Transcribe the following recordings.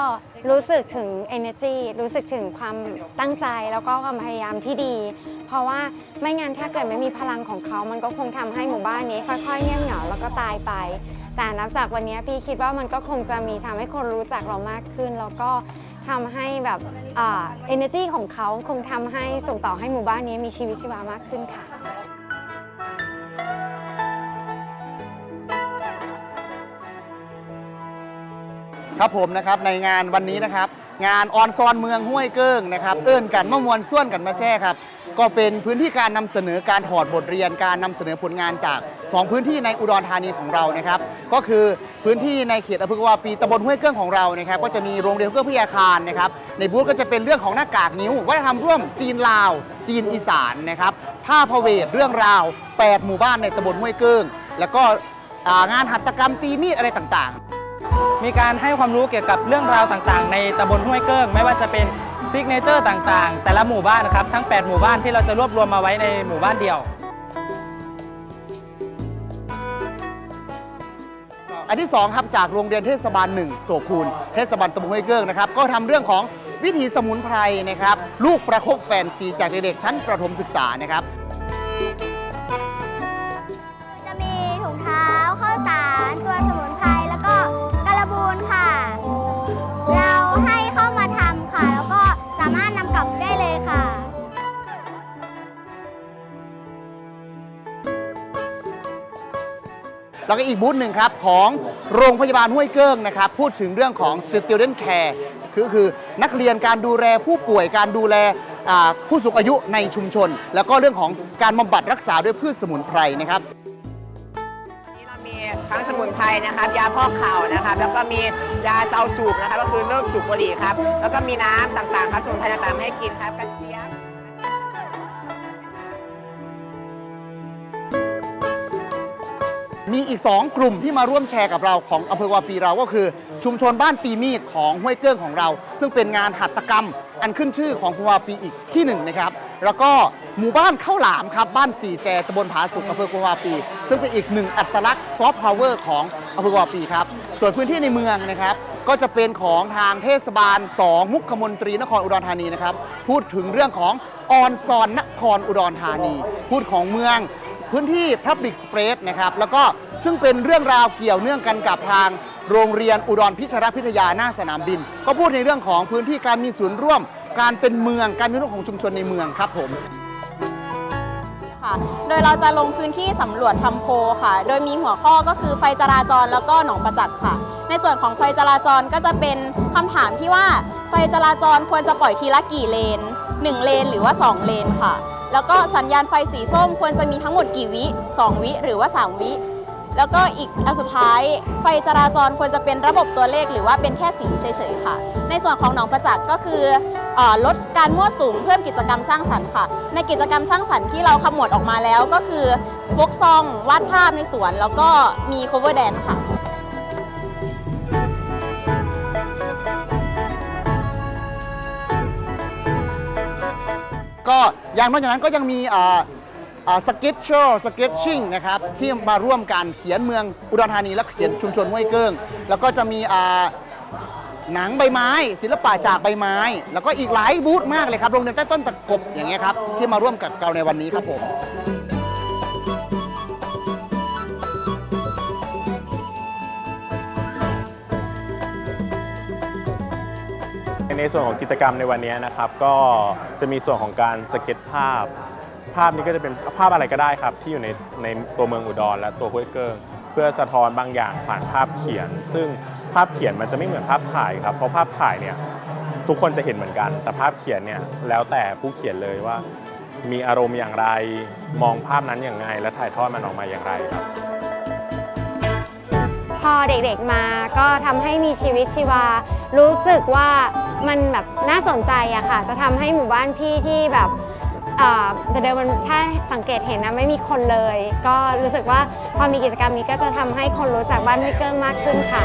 ก็รู้สึกถึง energy รู้สึกถึงความตั้งใจแล้วก็ความพยายามที่ดี เพราะว่าไม่งั้นถ้าเกิดไม่มีพลังของเขา มันก็คงทำให้หมู่บ้านนี้ค่อยๆเงียบเหงาแล้วก็ตายไป แต่นับจากวันนี้พี่คิดว่ามันก็คงจะมีทำให้คนรู้จักเรามากขึ้น แล้วก็ทำให้แบบอ่า energy ของเขาคงทำให้ส่งต่อให้หมู่บ้านนี้มีชีวิตชีวามากขึ้นค่ะ ครับผมนะครับในงานวันนี้นะครับ งานออนซอนเมืองห้วยเกิ้งนะครับเอิ้นกันมะมวนส่วนกันมาแซ่ครับ ก็เป็นพื้นที่การนำเสนอการถอดบทเรียนการนำเสนอผลงานจาก 2 พื้นที่ในอุดรธานีของเรานะครับ ก็คือพื้นที่ในเขตอำเภอกวาปีตำบลห้วยเกิ้งของเรานะครับ ก็จะมีโรงเรียนเพื่อพิทยาคารนะครับ ในบูธก็จะเป็นเรื่องของหน้ากากนิ้ววัฒนธรรมร่วมจีนลาว จีนอีสานนะครับผ้าพเวทเรื่องราว 8 หมู่บ้านในตำบลห้วยเกิ้งแล้วก็งานหัตถกรรมตีมีดอะไรต่างๆ มีการให้ความรู้เกี่ยวกับเรื่องราวต่างๆ ในตำบลห้วยเกิ้ง ไม่ว่าจะเป็นซิกเนเจอร์ต่างๆ แต่ละหมู่บ้านนะครับทั้ง 8 หมู่บ้านที่เราจะรวบรวมมาไว้ในหมู่บ้านเดียว อันที่2ครับจากโรงเรียนเทศบาล1โสคูลเทศบาลตำบลห้วยเกิ้งนะครับก็ทำเรื่องของวิถีสมุนไพรนะครับลูกประคบแฟนซีจากเด็กๆชั้นประถมศึกษานะครับ แล้วก็อีกบูธหนึ่งครับของโรงพยาบาลห้วยเกิ้งนะครับ พูดถึงเรื่องของ student care คือคือนักเรียนการดูแลผู้ป่วยการดูแลผู้สูงอายุในชุมชน แล้วก็เรื่องของการบำบัดรักษาด้วยพืชสมุนไพรนะครับนี่เรามีทั้งสมุนไพรนะครับยาพอกเข่านะครับแล้วก็มียาเซาสูบนะครับก็คือเลิกสูบบุหรี่ครับแล้วก็มีน้ำต่างๆครับสมุนไพรต่างๆให้กินครับ มีอีก 2 กลุ่มที่มาร่วมแชร์กับเราของอำเภอวาปีเราก็คือ ชุมชนบ้านตีมีดของห้วยเกิ้งของเรา ซึ่งเป็นงานหัตถกรรม อันขึ้นชื่อของอำเภอวาปีอีกที่หนึ่งนะครับ แล้วก็หมู่บ้านข้าวหลามครับบ้านสี่แจตำบลผาสุกอำเภอกุวาปี ซึ่งเป็นอีกหนึ่งอัตลักษณ์ซอฟต์พาวเวอร์ของอำเภอกุวาปีครับส่วนพื้นที่ในเมืองนะครับก็จะเป็นของทางเทศบาล 2 มุขมนตรีนครอุดรธานีนะครับพูดถึงเรื่องของออนซอนนครอุดรธานี พูดของเมือง พื้นที่ Public Space นะครับ แล้วก็ซึ่งเป็นเรื่องราวเกี่ยวเนื่องกันกับทางโรงเรียนอุดรพิชรพิทยาหน้าสนามบิน ก็พูดในเรื่องของพื้นที่การมีศูนย์ร่วม การเป็นเมืองการมีเรื่องของชุมชนในเมืองครับผมค่ะโดยเราจะลงพื้นที่สำรวจทำโพลค่ะ โดยมีหัวข้อก็คือไฟจราจรแล้วก็หนองประจักษ์ค่ะ ในส่วนของไฟจราจรก็จะเป็นคำถามที่ว่าไฟจราจรควรจะปล่อยทีละกี่เลน 1 เลนหรือว่า 2 เลนค่ะ แล้วก็สัญญาณไฟสีส้มควรจะมีทั้งหมดกี่วิ 2 วิ หรือว่า 3 วิ แล้วก็อีกอันสุดท้าย ไฟจราจรควรจะเป็นระบบตัวเลขหรือว่าเป็นแค่สีเฉยๆค่ะ ในส่วนของหนองประจักษ์ก็คืออลดการมั่วสุมเพิ่มกิจกรรมสร้างสรรค์ค่ะ ในกิจกรรมสร้างสรรค์ที่เราขมวดออกมาแล้วก็คือฟกซองวาดภาพในสวน แล้วก็มี cover dance ค่ะ ก็อย่างนอกจากนั้นก็ยังมีสเก็ตโชว์สเก็ตชิ่งนะครับที่มาร่วมกันเขียนเมืองอุดรธานีและเขียนชุมชนห้วยเกิ้ง แล้วก็จะมีหนังใบไม้ ศิลปะจากใบไม้ แล้วก็อีกหลายบูธมากเลยครับโรงเรียนใต้ต้นตะกบอย่างเงี้ยครับที่มาร่วมกับเราในวันนี้ครับผม ในส่วนของกิจกรรมในวันนี้นะครับ ก็จะมีส่วนของการสเก็ตภาพ ภาพนี้ก็จะเป็นภาพอะไรก็ได้ครับ ที่อยู่ในในตัวเมืองอุดรและตัวห้วยเกิ้งเพื่อสะท้อนบางอย่างผ่านภาพเขียน ซึ่งภาพเขียนมันจะไม่เหมือนภาพถ่ายครับเพราะภาพถ่ายเนี่ยทุกคนจะเห็นเหมือนกัน แต่ภาพเขียนเนี่ยแล้วแต่ผู้เขียนเลยว่า มีอารมณ์อย่างไรมองภาพนั้นอย่างไรและถ่ายทอดมันออกมาอย่างไรครับ พอเด็กๆมาก็ทำให้มีชีวิตชีวา รู้สึกว่ามันแบบน่าสนใจอะค่ะ จะทำให้หมู่บ้านพี่ที่แบบอ่าแต่เดิมมันถ้าสังเกตเห็นนะไม่มีคนเลย ก็รู้สึกว่าพอมีกิจกรรมนี้ก็จะทำให้คนรู้จักบ้านห้วยเกิ้งมากขึ้นค่ะ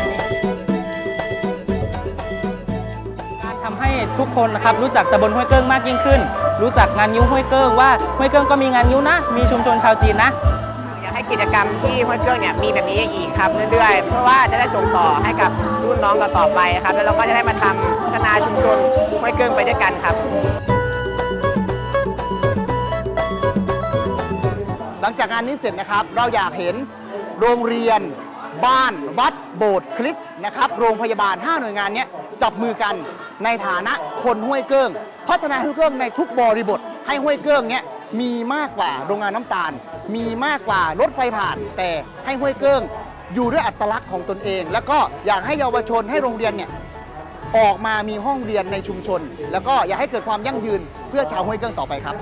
การทำให้ทุกคนนะครับรู้จักตำบลห้วยเกิ้งมากยิ่งขึ้น รู้จักงานนิ้วห้วยเกิ้งว่าห้วยเกิ้งก็มีงานนิ้วนะ มีชุมชนชาวจีนนะ กิจกรรมที่ห้วยเกิ้งเนี่ยมีแบบนี้อีกครับเรื่อยๆ เพื่อว่าจะได้ส่งต่อให้กับรุ่นน้องต่อๆไปครับ แล้วเราก็จะได้มาทำพัฒนาชุมชนห้วยเกิ้งไปด้วยกันครับ หลังจากงานนี้เสร็จนะครับ เราอยากเห็นโรงเรียน บ้านวัดโบสถ์คริสต์นะครับ โรงพยาบาล 5 หน่วยงานเนี้ยจับมือกันในฐานะคนห้วยเกิ้ง พัฒนาห้วยเกิ้งในทุกบริบทให้ห้วยเกิ้งเนี้ย มีมากกว่าโรงงานน้ำตาล มีมากกว่ารถไฟผ่าน แต่ให้ห้วยเกิ้ง อยู่ด้วยอัตลักษณ์ของตนเอง แล้วก็อยากให้เยาวชนให้โรงเรียนเนี่ยออกมามีห้องเรียนในชุมชน แล้วก็อยากให้เกิดความยั่งยืนเพื่อชาวห้วยเกิ้งต่อไปครับ